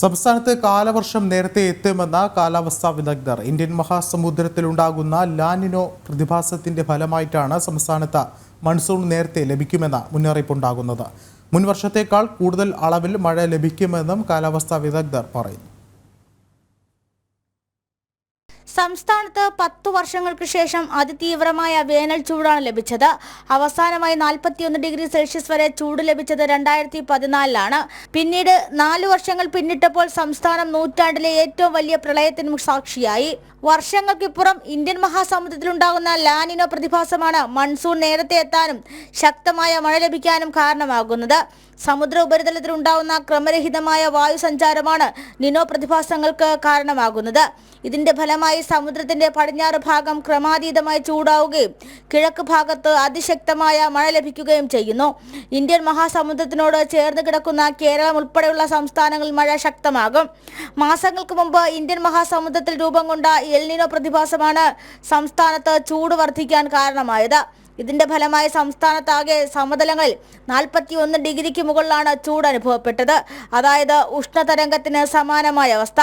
സംസ്ഥാനത്ത് കാലവർഷം നേരത്തെ എത്തുമെന്ന കാലാവസ്ഥാ വിദഗ്ധർ ഇന്ത്യൻ മഹാസമുദ്രത്തിലുണ്ടാകുന്ന ലാനിനോ പ്രതിഭാസത്തിന്റെ ഫലമായിട്ടാണ് സംസ്ഥാനത്ത് മൺസൂൺ നേരത്തെ ലഭിക്കുമെന്ന മുന്നറിയിപ്പുണ്ടാകുന്നത്. മുൻവർഷത്തേക്കാൾ കൂടുതൽ അളവിൽ മഴ ലഭിക്കുമെന്നും കാലാവസ്ഥാ വിദഗ്ധർ പറയുന്നു. സംസ്ഥാനത്ത് പത്തു വർഷങ്ങൾക്ക് ശേഷം അതിതീവ്രമായ വേനൽ ചൂടാണ് ലഭിച്ചത്. അവസാനമായി നാൽപ്പത്തിയൊന്ന് ഡിഗ്രി സെൽഷ്യസ് വരെ ചൂട് ലഭിച്ചത് രണ്ടായിരത്തി പതിനാലിലാണ് പിന്നീട് നാല് വർഷങ്ങൾ പിന്നിട്ടപ്പോൾ സംസ്ഥാനം നൂറ്റാണ്ടിലെ ഏറ്റവും വലിയ പ്രളയത്തിനും സാക്ഷിയായി. വർഷങ്ങൾക്കിപ്പുറം ഇന്ത്യൻ മഹാസമുദ്രത്തിലുണ്ടാകുന്ന ലാനിനോ പ്രതിഭാസമാണ് മൺസൂൺ നേരത്തെ എത്താനും ശക്തമായ മഴ ലഭിക്കാനും കാരണമാകുന്നത്. സമുദ്ര ഉപരിതലത്തിൽ ഉണ്ടാകുന്ന ക്രമരഹിതമായ വായു സഞ്ചാരമാണ് നിനോ പ്രതിഭാസങ്ങൾക്ക് കാരണമാകുന്നത്. ഇതിന്റെ ഫലമായി സമുദ്രത്തിന്റെ പടിഞ്ഞാറ് ഭാഗം ക്രമാതീതമായി ചൂടാവുകയും കിഴക്ക് ഭാഗത്ത് അതിശക്തമായ മഴ ലഭിക്കുകയും ചെയ്യുന്നു. ഇന്ത്യൻ മഹാസമുദ്രത്തിനോട് ചേർന്ന് കിടക്കുന്ന കേരളം ഉൾപ്പെടെയുള്ള സംസ്ഥാനങ്ങളിൽ മഴ ശക്തമാകും. മാസങ്ങൾക്ക് മുമ്പ് ഇന്ത്യൻ മഹാസമുദ്രത്തിൽ രൂപം കൊണ്ട എൽനിനോ പ്രതിഭാസമാണ് സംസ്ഥാനത്ത് ചൂട് വർദ്ധിക്കാൻ കാരണമായത്. ഇതിന്റെ ഫലമായി സംസ്ഥാനത്താകെ സമതലങ്ങളിൽ നാൽപ്പത്തി ഒന്ന് ഡിഗ്രിക്ക് മുകളിലാണ് ചൂട് അനുഭവപ്പെട്ടത്. അതായത് ഉഷ്ണതരംഗത്തിന് സമാനമായ അവസ്ഥ.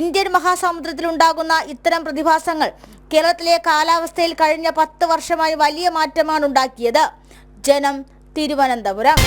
ഇന്ത്യൻ മഹാസമുദ്രത്തിലുണ്ടാകുന്ന ഇത്തരം പ്രതിഭാസങ്ങൾ കേരളത്തിലെ കാലാവസ്ഥയിൽ കഴിഞ്ഞ പത്ത് വർഷമായി വലിയ മാറ്റമാണ് ഉണ്ടാക്കിയത്. ജനം തിരുവനന്തപുരം.